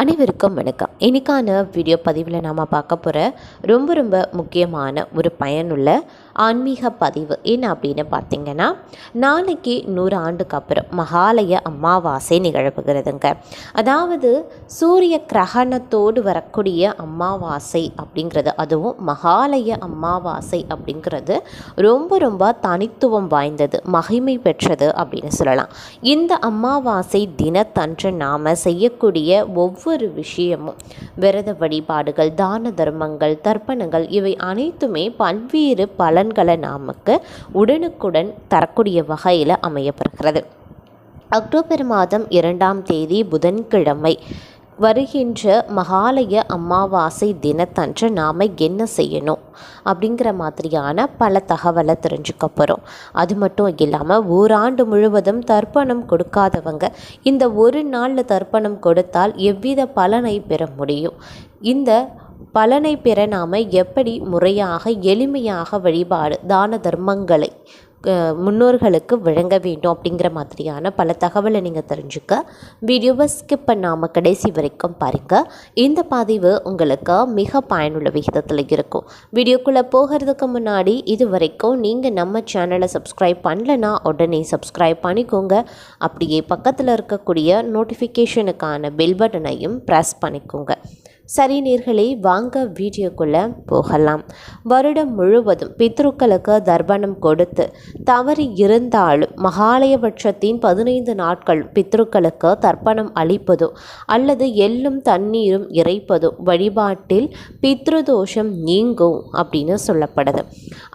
அனைவருக்கும் வணக்கம். இன்றைக்கான வீடியோ பதிவில் நாம் பார்க்க போகிற ரொம்ப ரொம்ப முக்கியமான ஒரு பயனுள்ள ஆன்மீக பதிவு. என்ன அப்படின்னு பார்த்தீங்கன்னா நாளைக்கு நூறு ஆண்டுக்கு அப்புறம் மகாலய அமாவாசை நிகழ்வுகிறதுங்க அதாவது சூரிய கிரகணத்தோடு வரக்கூடிய அமாவாசை அப்படிங்கிறது அதுவும் மகாலய அமாவாசை அப்படிங்கிறது ரொம்ப ரொம்ப தனித்துவம் வாய்ந்தது மகிமை பெற்றது அப்படின்னு சொல்லலாம். இந்த அமாவாசை தினத்தன்று நாம் செய்யக்கூடிய ஒவ்வொரு விஷயமும் விரத வழிபாடுகள் தான தர்மங்கள் தர்ப்பணங்கள் இவை அனைத்துமே பல்வேறு பலன் பலன்களை நமக்கு உடனுக்குடன் தரக்கூடிய வகையில் அமையப்படுகிறது அக்டோபர் மாதம் இரண்டாம் தேதி புதன்கிழமை வருகின்ற மகாலய அமாவாசை தினத்தன்று நாம் என்ன செய்யணும் அப்படிங்கிற மாதிரியான பல தகவலை தெரிஞ்சுக்க போகிறோம் அது மட்டும் இல்லாமல் ஓராண்டு முழுவதும் தர்ப்பணம் கொடுக்காதவங்க இந்த ஒரு நாளில் தர்ப்பணம் கொடுத்தால் எவ்வித பலனை பெற முடியும்? இந்த பலனை பெற நாம் எப்படி முறையாக எளிமையாக வழிபாடு தான தர்மங்களை முன்னோர்களுக்கு வழங்க வேண்டும் அப்படிங்கிற மாதிரியான பல தகவலை நீங்கள் தெரிஞ்சுக்க வீடியோவை ஸ்கிப் பண்ணாமல் கடைசி வரைக்கும் பாருங்கள் இந்த பதிவு உங்களுக்கு மிக பயனுள்ள விகிதத்தில் இருக்கும். வீடியோக்குள்ளே போகிறதுக்கு முன்னாடி இது வரைக்கும் நீங்கள் நம்ம சேனலை சப்ஸ்கிரைப் பண்ணலன்னா உடனே சப்ஸ்கிரைப் பண்ணிக்கோங்க. அப்படியே பக்கத்தில் இருக்கக்கூடிய நோட்டிஃபிகேஷனுக்கான பெல் பட்டனையும் ப்ரெஸ் பண்ணிக்கோங்க. சரி நேர்களே வாங்க வீடியோக்குள்ளே போகலாம். வருடம் முழுவதும் பித்ருக்களுக்கு தர்ப்பணம் கொடுத்து தவறி இருந்தாலும் மகாலயபட்சத்தின் பதினைந்து நாட்கள் பித்ருக்களுக்கு தர்ப்பணம் அளிப்பதோ அல்லது எள்ளும் தண்ணீரும் இறைப்பதோ வழிபாட்டில் பித்ருதோஷம் நீங்கும் அப்படின்னு சொல்லப்படுது.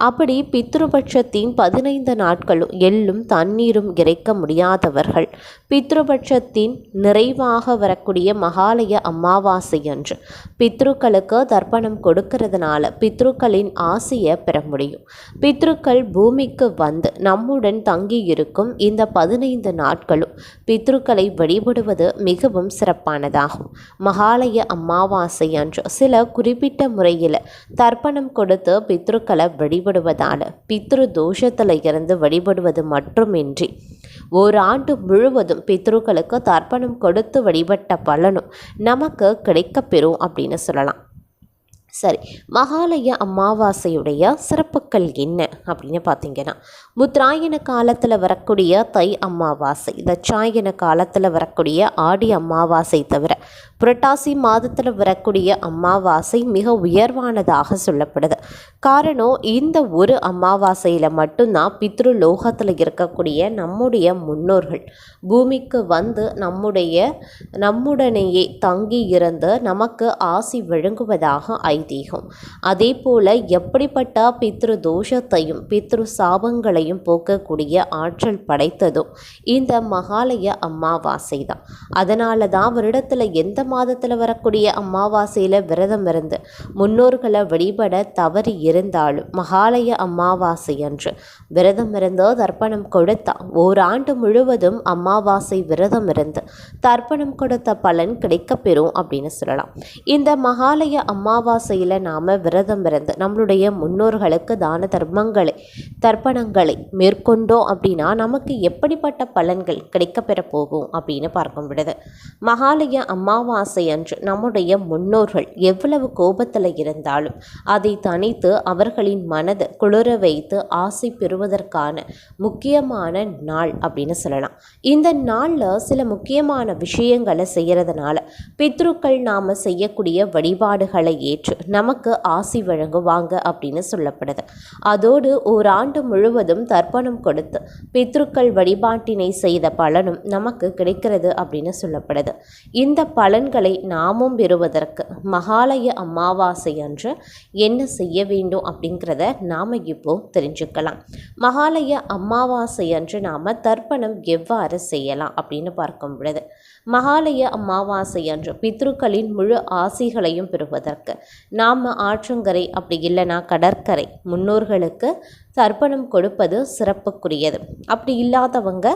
அப்படி பித்ருபட்சத்தின் பதினைந்து நாட்களும் எள்ளும் தண்ணீரும் இறைக்க முடியாதவர்கள் பித்ருபட்சத்தின் நிறைவாக வரக்கூடிய மகாலய அமாவாசை அன்று பித்ருக்களுக்கு தர்ப்பணம் கொடுக்கறதுனால பித்ருக்களின் ஆசையை பெற முடியும். பித்ருக்கள் பூமிக்கு வந்து நம்முடன் தங்கி இருக்கும் இந்த பதினைந்து நாட்களும் பித்ருக்களை வழிபடுவது மிகவும் சிறப்பானதாகும். மகாலய அமாவாசை அன்று சில குறிப்பிட்ட முறையில் தர்ப்பணம் கொடுத்து பித்ருக்களை வழிபடுவதால் பித்ரு தோஷத்தில் இருந்து வழிபடுவது மட்டுமின்றி ஓராண்டு முழுவதும் பித்ருக்களுக்கு தர்ப்பணம் கொடுத்து வழிபட்ட பலனும் நமக்கு கிடைக்கப்பெறும் அப்படின்னு சொல்லலாம். சரி மகாலய அமாவாசையுடைய சிறப்புகள் என்ன அப்படின்னு பார்த்தீங்கன்னா புத்ராயண காலத்தில் வரக்கூடிய தை அமாவாசை தச்சாயன காலத்தில் வரக்கூடிய ஆடி அமாவாசை தவிர புரட்டாசி மாதத்தில் வரக்கூடிய அமாவாசை மிக உயர்வானதாக சொல்லப்படுது. காரணம் இந்த ஒரு அமாவாசையில் மட்டும்தான் பித்ரு லோகத்தில் இருக்கக்கூடிய நம்முடைய முன்னோர்கள் பூமிக்கு வந்து நம்முடைய நம்முடனேயே தங்கி இருந்து நமக்கு ஆசி வழங்குவதாக தீகும் அதே போல எப்படிப்பட்ட பித்ரு தோஷத்தையும் பித்ரு சாபங்களையும் போக்கக்கூடிய ஆற்றல் படைத்ததும் இந்த மகாலய அமாவாசை தான் அதனால தான் வருடத்தில் எந்த மாதத்தில் வரக்கூடிய அமாவாசையில் விரதம் இருந்து முன்னோர்களை வழிபட தவறி இருந்தாலும் மகாலய அமாவாசை அன்று விரதம் இருந்து தர்ப்பணம் கொடுத்தா ஓராண்டு முழுவதும் அமாவாசை விரதம் இருந்து தர்ப்பணம் கொடுத்த பலன் கிடைக்கப்பெறும் அப்படின்னு சொல்லலாம். இந்த மகாலய அமாவாசை அமாவாசையில் நாம் விரதம் இருந்து நம்மளுடைய முன்னோர்களுக்கு தான தர்மங்களை தர்ப்பணங்களை மேற்கொண்டோம் அப்படின்னா நமக்கு எப்படிப்பட்ட பலன்கள் கிடைக்கப்பெற போகும் அப்படின்னு பார்க்க முடியுது மகாலய அமாவாசை அன்று நம்முடைய முன்னோர்கள் எவ்வளவு கோபத்தில் இருந்தாலும் அதை தனித்து அவர்களின் மனதை குளிர வைத்து ஆசை பெறுவதற்கான முக்கியமான நாள் அப்படின்னு சொல்லலாம். இந்த நாளில் சில முக்கியமான விஷயங்களை செய்கிறதுனால பித்ருக்கள் நாம் செய்யக்கூடிய வழிபாடுகளை ஏற்று நமக்கு ஆசி வழங்குவாங்க அப்படின்னு சொல்லப்படுது. அதோடு ஓராண்டு முழுவதும் தர்ப்பணம் கொடுத்து பித்ருக்கள் வழிபாட்டினை செய்த பலனும் நமக்கு கிடைக்கிறது அப்படின்னு சொல்லப்படுது. இந்த பலன்களை நாமும் பெறுவதற்கு மகாலய அமாவாசை அன்று என்ன செய்ய வேண்டும் அப்படிங்கிறத நாம் இப்போ தெரிஞ்சுக்கலாம். மகாலய அமாவாசை அன்று நாம் தர்ப்பணம் எவ்வாறு செய்யலாம் அப்படின்னு பார்க்கும் பொழுது மகாலய அமாவாசை அன்று பித்ருக்களின் முழு ஆசிகளையும் பெறுவதற்கு நாம் ஆற்றங்கரை அப்படி இல்லைனா கடற்கரை. முன்னோர்களுக்கு தர்ப்பணம் கொடுப்பது சிறப்புக்குரியது. அப்படி இல்லாதவங்க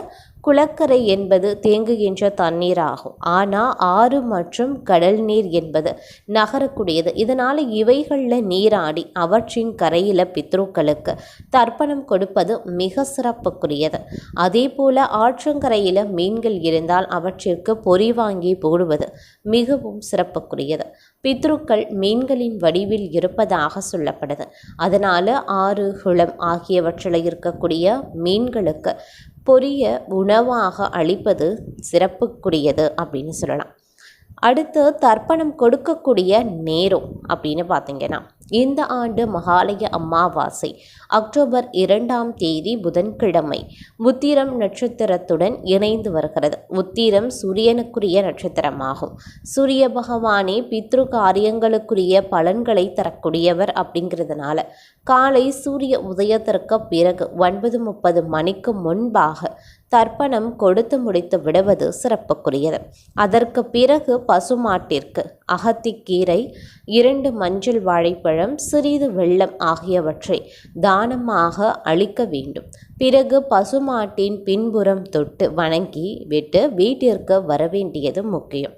குளக்கரை என்பது தேங்குகின்ற தண்ணீர் ஆகும் ஆனால் ஆறு மற்றும் கடல் நீர் என்பது நகரக்கூடியது. இதனால் இவைகளில் நீராடி அவற்றின் கரையில் பித்ருக்களுக்கு தர்ப்பணம் கொடுப்பது மிக சிறப்புக்குரியது. அதே போல் ஆற்றங்கரையில் மீன்கள் இருந்தால் அவற்றிற்கு பொறி வாங்கி போடுவது மிகவும் சிறப்புக்குரியது. பித்ருக்கள் மீன்களின் வடிவில் இருப்பதாக சொல்லப்படுது. அதனால் ஆறு குளம் ஆகியவற்றில் இருக்கக்கூடிய மீன்களுக்கு பொரிய உணவாக அளிப்பது சிறப்புக்குரியது அப்படின்னு சொல்லலாம். அடுத்து தர்ப்பணம் கொடுக்கக்கூடிய நேரம் அப்படின்னு பார்த்தீங்கன்னா இந்த ஆண்டு மகாலய அமாவாசை அக்டோபர் இரண்டாம் தேதி புதன்கிழமை உத்திரம் நட்சத்திரத்துடன் இணைந்து வருகிறது. உத்திரம் சூரியனுக்குரிய நட்சத்திரமாகும். சூரிய பகவானே பித்ரு காரியங்களுக்குரிய பலன்களை தரக்கூடியவர் அப்படிங்கிறதுனால காலை சூரிய உதயத்திற்கு பிறகு ஒன்பது முப்பது மணிக்கு முன்பாக தர்ப்பணம் கொடுத்து முடித்து விடுவது சிறப்புக்குரியது. அதற்கு பிறகு பசுமாட்டிற்கு அகத்திக்கீரை இரண்டு மஞ்சள் வாழைப்பழம் சிறிது வெள்ளம் ஆகியவற்றை தானமாக அளிக்க வேண்டும். பிறகு பசுமாட்டின் பின்புறம் தொட்டு வணங்கி விட்டு வீட்டிற்கு வரவேண்டியது முக்கியம்.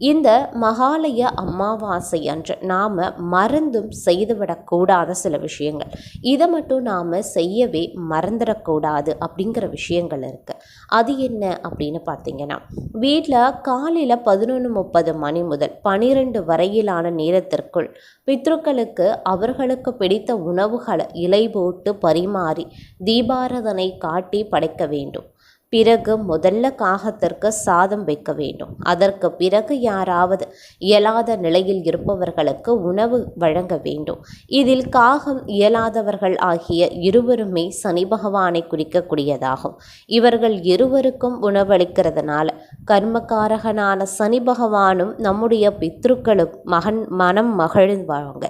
இந்த மகாலய அமாவாசை அன்று நாம் மறந்தும் செய்துவிடக்கூடாத சில விஷயங்கள். இதை மட்டும் நாம் செய்யவே மறந்துடக்கூடாது அப்படிங்கிற விஷயங்கள் இருக்குது அது என்ன அப்படின்னு பார்த்தீங்கன்னா வீட்டில் காலையில் பதினொன்று முப்பது மணி முதல் பனிரெண்டு வரையிலான நேரத்திற்குள் பித்ருக்களுக்கு அவர்களுக்கு பிடித்த உணவுகளை இலை போட்டு பரிமாறி தீபாரதனை காட்டி படைக்க வேண்டும். பிறகு முதல்ல காகத்திற்கு சாதம் வைக்க வேண்டும். அதற்கு பிறகு யாராவது இயலாத நிலையில் இருப்பவர்களுக்கு உணவு வழங்க வேண்டும். இதில் காகம் இயலாதவர்கள் ஆகிய இருவருமே சனி பகவானை குறிக்கக்கூடியதாகும். இவர்கள் இருவருக்கும் உணவளிக்கிறதுனால கர்மகாரகனான சனி பகவானும் நம்முடைய பித்ருக்களும் மகன் மனம் மகிழ்வாங்க.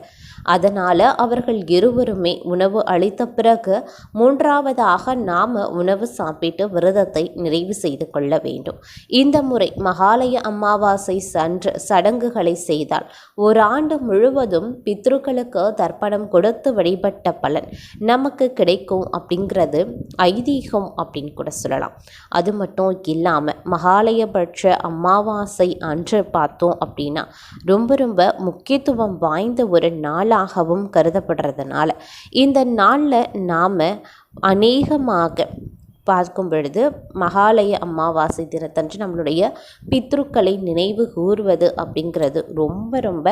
அதனால் அவர்கள் இருவருமே உணவு அளித்த பிறகு மூன்றாவதாக நாம் உணவு சாப்பிட்டு விரதத்தை நிறைவு செய்து கொள்ள வேண்டும். இந்த முறை மகாலய அமாவாசை சன்று சடங்குகளை செய்தால் ஒரு ஆண்டு முழுவதும் பித்ருக்களுக்கு தர்ப்பணம் கொடுத்து வழிபட்ட பலன் நமக்கு கிடைக்கும் அப்படிங்கிறது ஐதீகம் அப்படின்னு கூட சொல்லலாம். அது மட்டும் இல்லாமல் மகாலயபட்ச அமாவாசை அன்று பார்த்தோம் அப்படின்னா ரொம்ப ரொம்ப முக்கியத்துவம் வாய்ந்த ஒரு நாளாகவும் கருதப்படுறதுனால இந்த நாளில் நாம் அநேகமாக பார்க்கும் பொழுது மகாலய அமாவாசை தினத்தன்று நம்மளுடைய பித்ருக்களை நினைவு கூறுவது அப்படிங்கிறது ரொம்ப ரொம்ப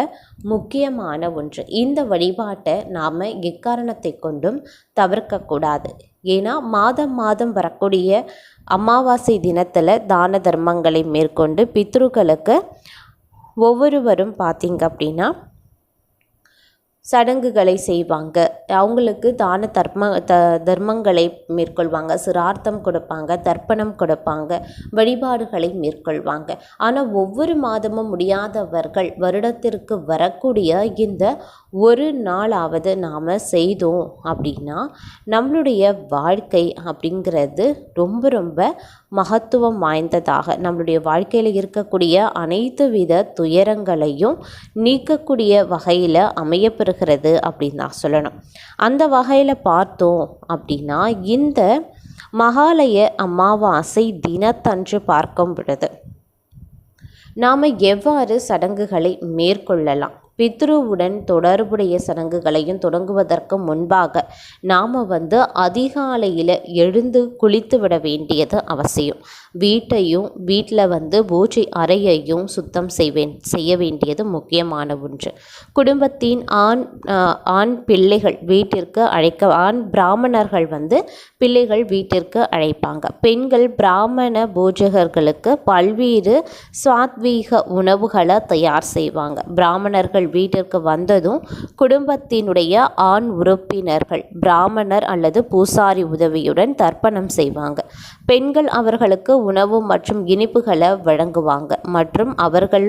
முக்கியமான ஒன்று. இந்த வழிபாட்டை நாம் எக்காரணத்தை கொண்டும் தவிர்க்கக்கூடாது. ஏன்னா மாதம் மாதம் வரக்கூடிய அமாவாசை தினத்தில் தான தர்மங்களை மேற்கொண்டு பித்ருக்களுக்கு ஒவ்வொருவரும் பார்த்திங்க அப்படின்னா சடங்குகளை செய்வாங்க. அவங்களுக்கு தான தர்ம த தர்மங்களை மேற்கொள்வாங்க. சிரார்த்தம் கொடுப்பாங்க தர்ப்பணம் கொடுப்பாங்க வழிபாடுகளை மேற்கொள்வாங்க. ஆனால் ஒவ்வொரு மாதமும் முடியாதவர்கள் வருடத்திற்கு வரக்கூடிய இந்த ஒரு நாளாவது நாம் செய்தோம் அப்படின்னா நம்மளுடைய வாழ்க்கை அப்படிங்கிறது ரொம்ப ரொம்ப மகத்துவம் வாய்ந்ததாக நம்மளுடைய வாழ்க்கையில் இருக்கக்கூடிய அனைத்து வித துயரங்களையும் நீக்கக்கூடிய வகையில் அமையப்பெறுகிறது அப்படின்னு தான் சொல்லணும். அந்த வகையில் பார்த்தோம் அப்படின்னா இந்த மகாலய அமாவாசை தினத்தன்று பார்க்கும் பொழுது நாம் எவ்வாறு சடங்குகளை மேற்கொள்ளலாம்? பித்ருவுடன் தொடர்புடைய சடங்குகளையும் தொடங்குவதற்கு முன்பாக நாம் வந்து அதிகாலையில் எழுந்து குளித்து விட வேண்டியது அவசியம். வீட்டையும் வீட்டில் வந்து பூஜை அறையையும் சுத்தம் செய்வேன் செய்ய வேண்டியது முக்கியமான ஒன்று. குடும்பத்தின் ஆண் ஆண் பிள்ளைகள் வீட்டிற்கு அழைக்க ஆண் பிராமணர்கள் வந்து பிள்ளைகள் வீட்டிற்கு அழைப்பாங்க. பெண்கள் பிராமண பூஜகர்களுக்கு பல்வேறு சாத்வீக உணவுகளை தயார் செய்வாங்க. பிராமணர்கள் வீட்டிற்கு வந்ததும் குடும்பத்தினுடைய ஆண் உறுப்பினர்கள் பிராமணர் அல்லது பூசாரி உதவியுடன் தர்ப்பணம் செய்வாங்க. பெண்கள் அவர்களுக்கு உணவு மற்றும் இனிப்புகளை வழங்குவாங்க மற்றும் அவர்கள்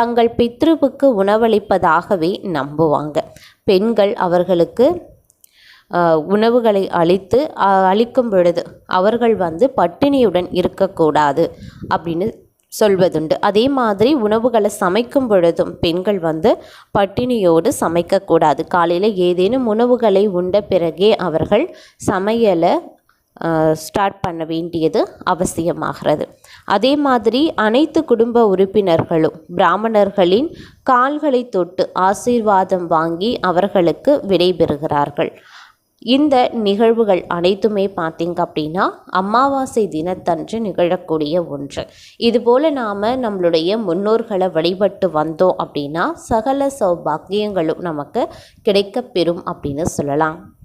தங்கள் பித்ருவுக்கு உணவளிப்பதாகவே நம்புவாங்க. பெண்கள் அவர்களுக்கு உணவுகளை அளித்து அளிக்கும் பொழுது அவர்கள் வந்து பட்டினியுடன் இருக்கக்கூடாது அப்படின்னு சொல்வதுண்டு. அதே மாதிரி உணவுகளை சமைக்கும் பொழுதும் பெண்கள் வந்து பட்டினியோடு சமைக்கக்கூடாது. காலையில் ஏதேனும் உணவுகளை உண்ட பிறகே அவர்கள் சமையலை ஸ்டார்ட் பண்ண வேண்டியது அவசியமாகிறது. அதே மாதிரி அனைத்து குடும்ப உறுப்பினர்களும் பிராமணர்களின் கால்களை தொட்டு ஆசீர்வாதம் வாங்கி அவர்களுக்கு விடைபெறுகிறார்கள். இந்த நிகழ்வுகள் அனைத்துமே பார்த்திங்க அப்படின்னா அமாவாசை தினத்தன்று நிகழக்கூடிய ஒன்று. இதுபோல் நாம் நம்மளுடைய முன்னோர்களை வழிபட்டு வந்தோம் அப்படின்னா சகல சௌபாக்கியங்களும் நமக்கு கிடைக்கப்பெறும் அப்படின்னு சொல்லலாம்.